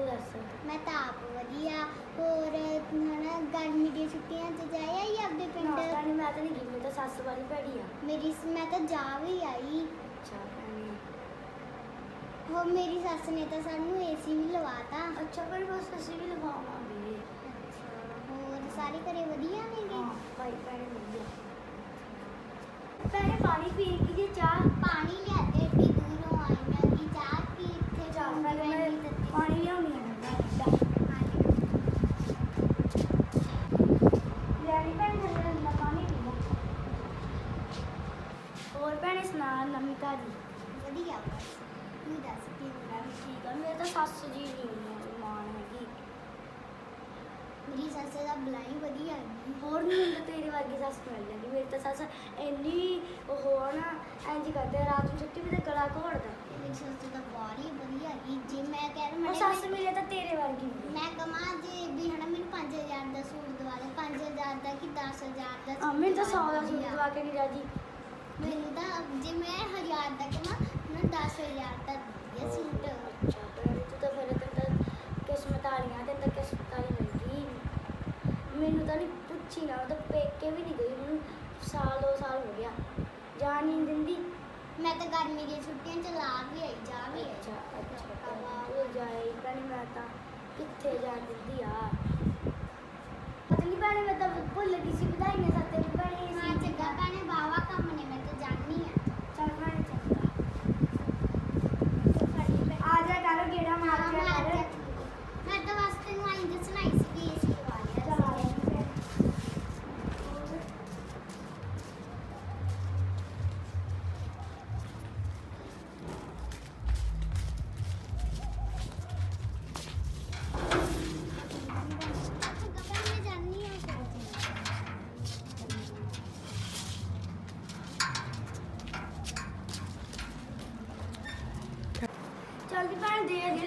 ਦੱਸ? ਮੈਂ ਤਾਂ ਆਪ ਵਧੀਆ। ਹੋਰ ਹਨਾ ਗਰਮੀ ਦੀਆਂ ਛੁੱਟੀਆਂ 'ਚ ਜਾਇਆ ਹੀ ਆਪਦੇ ਨਾ ਪਿੰਡ ਭੈਣੇ ਮੈਂ ਤਾਂ ਨਹੀਂ ਗਈ ਮੈਂ ਤਾਂ ਸੱਸ ਵਾਲੀ ਭੈੜੀ ਆ। ਮੇਰੀ ਮੈਂ ਤਾਂ ਜਾ ਵੀ ਆਈ। ਅੱਛਾ ਭੈਣੇ। ਉਹ ਮੇਰੀ ਸੱਸ ਨੇ ਤਾਂ ਸਾਨੂੰ ਏਸੀ ਵੀ ਲਵਾਤਾ। ਅੱਛਾ ਪਰ ਬਸ ਅਸੀਂ ਵੀ ਲਵਾਵਾਂਗੇ। ਹੋਰ ਸਾਰੇ ਘਰੇ ਵਧੀਆ ਨੇਗੇ ਹਾਂ ਭਾਈ ਭੈਣੇ ਵਧੀਆ। ਭੈਣੇ ਪਾਣੀ ਪੀ ਕੀ ਜੇ ਚਾਹ? ਪਾਣੀ ਲਿਆਦੇ ਏਡੀ ਦੂਰੋਂ ਆਈਆਂ ਕੀ ਚਾਹ ਕੀ ਇੱਥੇ ਚਾਹ ਚਾਹੁੰਦੀ ਪਹਿਲੇ ਮੈਂ ਰਹਿੰਦੀ ਤੱਤੀ ਪਾਣੀ ਲਿਆਉਣੀ ਆ ਨਾ ਲੈਣੀ ਭੈਣੇ ਥੱਲੇ ਅੰਦਰ ਪਾਣੀ ਪੀ ਲੈ ਹੋਰ ਭੈਣੇ ਸੁਣਾ ਨਵੀਂ ਤਾਜੀ ਵਧੀਆ ਬਸ ਤੂੰ ਦੱਸ ਕੀ ਮੈਂ ਵੀ ਠੀਕ ਆ ਮੇਰੇ ਤਾਂ ਸੱਸ ਜੀ ਨਹੀਂ ਮਾਨ ਹੈਗੀ ਮੇਰੀ ਸੱਸ ਦਾ ਬਲਾਈ ਵਧੀਆ ਹੈਗੀ ਹੋਰ ਨਹੀਂ ਤਾਂ ਤੇਰੇ ਵਰਗੀ ਸੱਸ ਮਿਲ ਜਾਂਦੀ। ਮੇਰੀ ਤਾਂ ਸੱਸ ਇੰਨੀ ਉਹ ਆ ਨਾ ਇੰਜ ਕਰਦੇ ਆ, ਰਾਤ ਨੂੰ ਛੁੱਟੀ ਵੀ ਤੇ ਗਲਾ ਘੋੜਦਾ ਮੇਰੀ ਸੱਸ ਤਾਂ ਬਾਰੀ ਵਧੀਆ ਹੈਗੀ। ਜੇ ਮੈਂ ਕਹਿ ਉਹ ਮੈਂ ਸੱਸ ਮਿਲੇ ਤਾਂ ਤੇਰੇ ਵਰਗੀ ਮਿਲੇ। ਮੈਂ ਕਮਾ ਜੇ ਵੀ ਹਨਾ ਮੈਨੂੰ 5000 ਦਾ ਸੂਟ ਦਵਾ ਦੇ 5000 ਦਾ ਕਿ 10000 ਦਾ ਆ ਮੈਨੂੰ ਤਾਂ 100 ਦਾ ਦਵਾ ਸੂਟ। ਦਵਾ ਕੇ ਨਹੀਂ ਰਾਜੀ। ਮੈਨੂੰ ਤਾਂ ਜੇ ਮੈਂ 1000 ਦਾ ਕਮਾ ਮੈਨੂੰ 10000 ਦਾ ਦੇ ਸੂਟ। ਅੱਛਾ ਭੈਣੇ ਤੂੰ ਤਾਂ ਫਿਰ ਤਾਂ ਕਿਸਮਤ ਵਾਲੀਆਂ ਤੈਨੂੰ ਤਾਂ ਕਿਸਮਤ ਵਾਲੀ ਮਿਲ ਗਈ ਮੈਨੂੰ ਤਾਂ ਨਹੀਂ ਪੁੱਛੀ ਨਾ ਉਹ ਤਾਂ ਪੇਕੇ ਵੀ ਨਹੀਂ ਗਈ ਮੈਨੂੰ ਸਾਲ ਦੋ ਸਾਲ ਹੋ ਗਿਆ ਜਾਣ ਹੀ ਨਹੀਂ ਦਿੰਦੀ। ਮੈਂ ਤਾਂ ਗਰਮੀ ਦੀਆਂ ਛੁੱਟੀਆਂ ਚ ਲਾ ਵੀ ਆਈ ਜਾ ਵੀ ਆਈ। ਅੱਛਾ ਅੱਛਾ ਤੂੰ ਜਾਏ ਭੈਣੇ ਮੈਂ ਤਾਂ ਕਿੱਥੇ ਜਾਣ ਦਿੰਦੀ ਆ? ਪਤਾ ਨਹੀਂ ਭੈਣੇ ਮੈਂ ਤਾਂ ਭੁੱਲ ਗਈ ਸੀ ਵਧਾਈਆਂ ਸੱਤੇ ਭੈਣੇ ਹਾਂ ਚੰਗਾ ਭੈਣੇ ਬਾਵਾ ਕੰਮ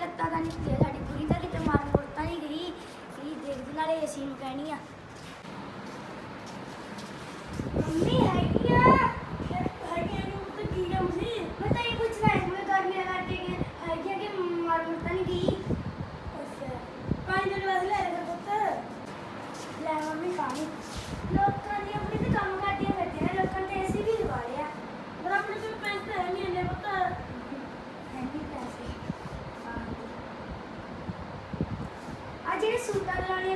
ਲੱਤਾਂ ਤਾਂ ਨਿਕਲਿਆ ਸਾਡੀ ਪੂਰੀ ਤਾਂ ਕਿਤੇ ਮਾਰ ਮੁਰ ਤਾਂ ਨਹੀਂ ਗਈ। ਕੀ ਦੇਖਦੀ ਨਾਲੇ ਏਸੀ ਨੂੰ ਕਹਿਣੀ ਆ ਮੰਮੀ ਹੈਗੀ ਆ ਹੈਗੀ ਆ ਨੂੰ ਤਾਂ ਕੀ ਕੰਮ ਸੀ ਮੈਂ ਤਾਂ ਇਹ ਪੁੱਛਣਾ ਹੈ ਮੈਂ ਗਰਮੀ ਕਰਕੇ ਕਿ ਹੈਗੀ ਆ ਕਿ ਮਾਰ ਮੁਰ ਤਾਂ ਨਹੀਂ ਗਈ ਅੱਛਾ ਪਾਣੀ ਦੇ ਵਾਸਤੇ ਲੈ ਲੈ ਪੁੱਤ ਲੈ ਮੰਮੀ ਪਾਣੀ ਲੋਕਾਂ ਦੀ ਆਪਣੀ ਤੇ ਕੰਮ ਕਰਦੀਆਂ ਫਿਰਦੀਆਂ ਨੇ ਲੋਕਾਂ ਨੇ ਏਸੀ ਵੀ ਲਵਾ ਲਿਆ ਪਰ ਆਪਣੇ ਕੋਲ ਪੈਸੇ ਹੈ ਨਹੀਂ ਇੰਨੇ ਪੁੱਤ ਹੈ ਨਹੀਂ ਪੈਸੇ ਆ ਜਿਹੜੇ ਤੇ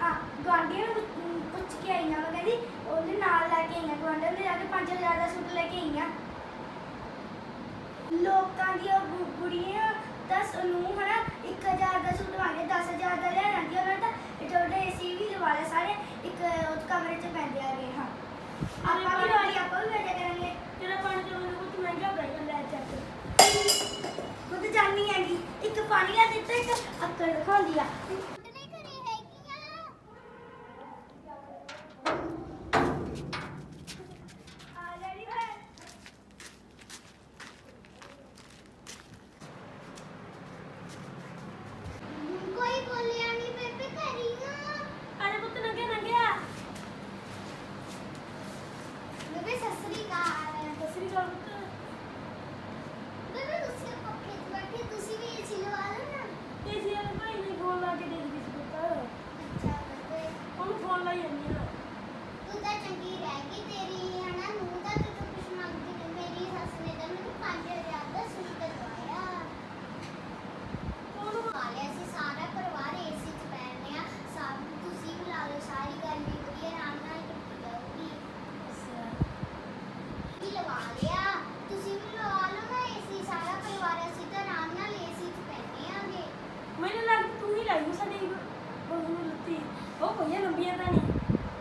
ਆ ਗਵਾਂਢੀਆਂ ਨੂੰ ਪੁੱਛ- ਪੁੱਛ ਕੇ ਆਈ ਹਾਂ ਮੈਂ ਕਹਿੰਦੀ ਉਹਦੇ ਨਾਲ ਲੈ ਕੇ ਆਈ ਹਾਂ ਗਵਾਂਢੀਆਂ ਦੇ ਜਾ ਕੇ 5000 ਦਾ ਸੂਟ ਲੈ ਕੇ ਆਈ ਹਾਂ ਲੋਕਾਂ ਦੀਆਂ ਗੁ- ਕੁੜੀਆਂ ਦਸ ਨੂੰ ਹਨਾ 1000 ਦਾ ਸੂਟ ਵਾਂਗੇ 10000 ਦਾ ਲੈ ਆਂਦੀ ਉਹਨਾਂ ਨੇ ਤਾਂ ਇਹਦੇ ਏਸੀ ਵੀ ਲਵਾ ਲਿਆ ਸਾਰੇ ਇੱਕ ਉਹ ਕਮਰੇ 'ਚ ਪੈਂਦੇ ਆ ਗਏ ਹਾਂ ਆਪਾਂ ਵੀ ਲਵਾ ਲਈ ਆਪਾਂ ਵੀ ਬੈਠਾ ਕਰਾਂਗੇ ਤੇਰਾ ਪਾਣੀ ਤੇ ਮੈਨੂੰ ਕੁਝ ਮਹਿੰਗਾ ਪੈ ਗਿਆ ਲੈ ਚੱਕ ਮੈਂ ਤਾਂ ਜਾਣੀ ਹੈਗੀ ਇੱਕ ਪਾਣੀ ਦਾ ਦਿੱਤਾ ਇੱਕ ਅੱਕੜ ਦਿਖਾਉਂਦੀ ਆ। ਆ ਲੈਣੀ ਹੈ ਕੋਈ ਬੋਲਿਆ ਨਹੀਂ ਬੇਬੇ ਕਰੀ ਨਾ ਅਰੇ ਪੁੱਤ ਨੰਗੇ ਨੰਗਿਆ ਬੇਬੇ ਸਸਰੀ ਕਾਲ ਦਸਰੀ ਗੱਲ ਪੁੱਤ ਬੇਬੇ ਤੁਸੀਂ ਪੱਖੇ 'ਚ ਬੈਠੇ ਤੁਸੀਂ ਵੀ ਏਸੀ ਲਵਾ ਲਓ ਨਾ ਤੇ ਜੀ ਵਾਲੇ ਭਾਈ ਨੇ ਫੋਨ ਲਾ ਕੇ ਦੇ ਦਿੱਤੀ ਸੀ ਪੁੱਤ ਅੱਛਾ ਬੇਬੇ ਉਹਨੂੰ ਫੋਨ ਲਾਈ ਜਾਂਦੀ ਆ ਤੂੰ ਤਾਂ ਚੰਗੀ ਰਹਿ ਗਈ ਤੇਰੀ ਹਨਾ ਨੂੰ ਦਾ ਤੇ ਤੂੰ ਕੁਛ ਮੰਗਦੀ ਨਹੀਂ ਮੇਰੀ ਸੱਸ ਨੇ ਤਾਂ ਮੈਨੂੰ 5000 ਦਾ ਸੂਟ ਦਵਾਇਆ ਉਹਨੂੰ ਖਾ ਲਿਆ ਸੀ ਸਾਰਾ ਪਰਿਵਾਰ ਏਸੀ 'ਚ ਪੈਣੇ ਆ ਸਭ ਤੁਸੀਂ ਵੀ ਲਾ ਲਓ ਸਾਰੀ ਗਰਮੀ ਵਧੀਆ ਆਰਾਮ ਨਾਲ ਕੱਟੀ ਜਾਊਗੀ ਕੀ ਲਵਾ ਲਿਆ ਤੁਸੀਂ ਵੀ ਲਵਾ ਲਓ ਨਾ ਏਸੀ ਸਾਰਾ ਪਰਿਵਾਰ ਅਸੀਂ ਤਾਂ ਆਰਾਮ ਨਾਲ ਏਸੀ 'ਚ ਪੈਣੇ ਆਂਗੇ ਮੈਨੂੰ ਲੱਗ ਤੂੰ ਸਾਡੀ ਬਹੂ ਨੂੰ ਲੱਤੀ ਉਹ ਕੋਈ ਲੰਬੀਆਂ ਤਾਂ ਨਹੀਂ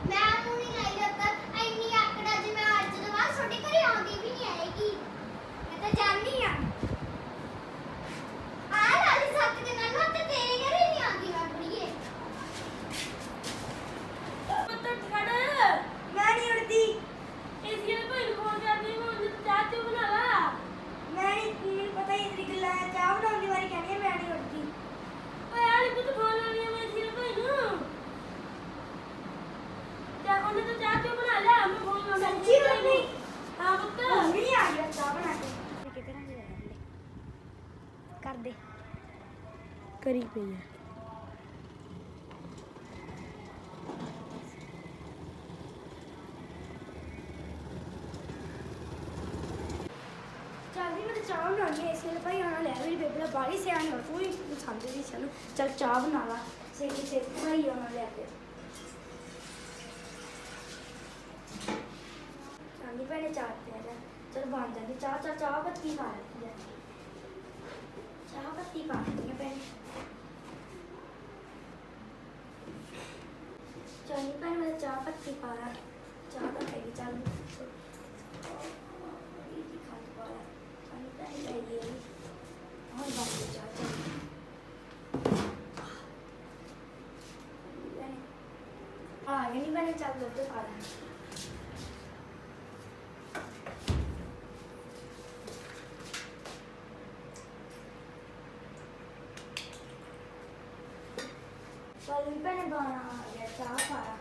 ਮੈਂ ਨੂੰ ਨਹੀਂ ਲਾਈ ਰੱਖਾ ਇੰਨੀ ਆਕੜਾ ਜੇ ਮੈਂ ਅੱਜ ਤੋਂ ਬਾਅਦ ਤੁਹਾਡੇ ਘਰੇ ਆਉਂਦੀ ਵੀ ਨਹੀਂ ਆਏਗੀ ਮੈਂ ਤਾਂ ਜਾਣੀ ਆ। ਕਰਦੇ। ਚਾਹ ਬਣਾਉਣੀ ਐ ਲਈ ਹੀ ਸਮਝ ਦੀ ਚਾਹ ਬਣਾ ਲਾ ਸੇ ਸੇ ਭਾਈ ਲੈ ਕੇ। ਭੈਣੇ ਚਾਹ ਪਿਆ ਜਾ। ਬਣ ਜਾਂਦੀ ਚਾਹ ਚਾਹ ਚਾਹ ਬੱਤੀ ਖਾ ਲੈਂਦੀ แล้วก็ตีก่อนถึงจะเป็นจอนี้เป็นเวจอปฏิปาระจอปฏิจัตตอนนี้ป็จ้องพังอ่าาไม่ได้จับลบด้วอนนะ ਵਾਲੀ ਭੈਣੇ ਬਾਣਾ ਆ ਗਿਆ ਚਾਹ ਪਾ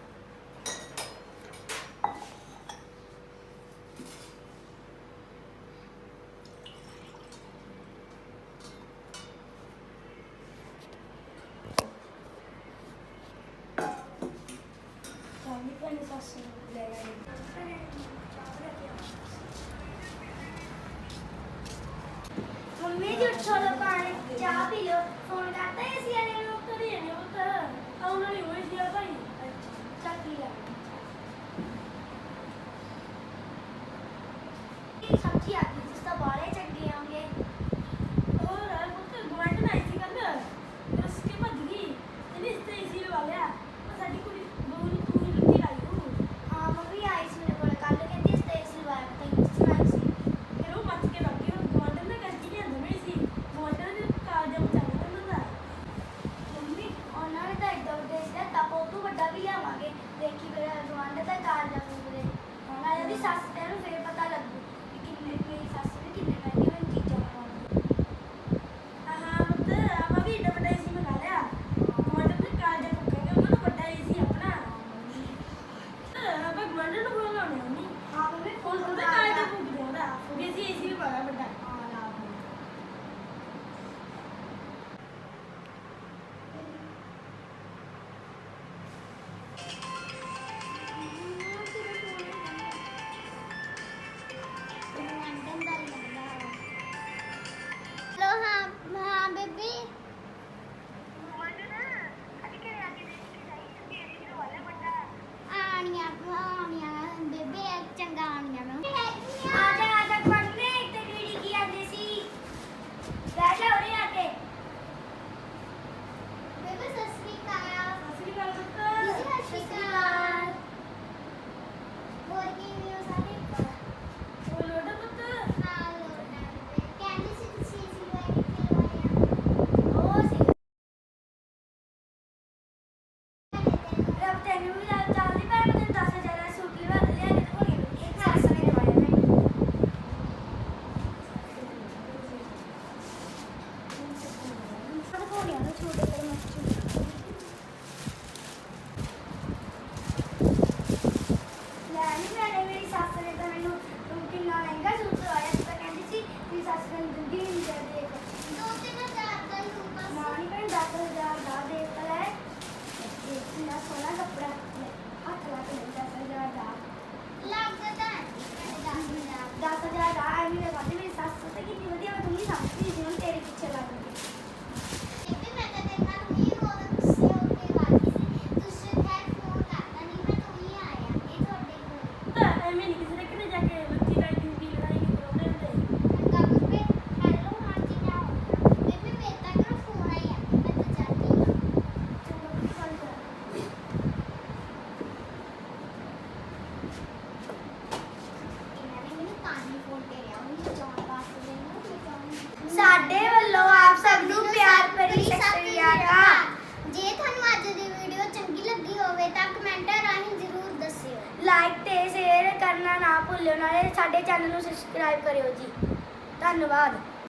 ਨਾਲੇ ਸਾਡੇ ਚੈਨਲ ਨੂੰ ਸਬਸਕ੍ਰਾਈਬ ਕਰਿਓ ਜੀ। ਧੰਨਵਾਦ।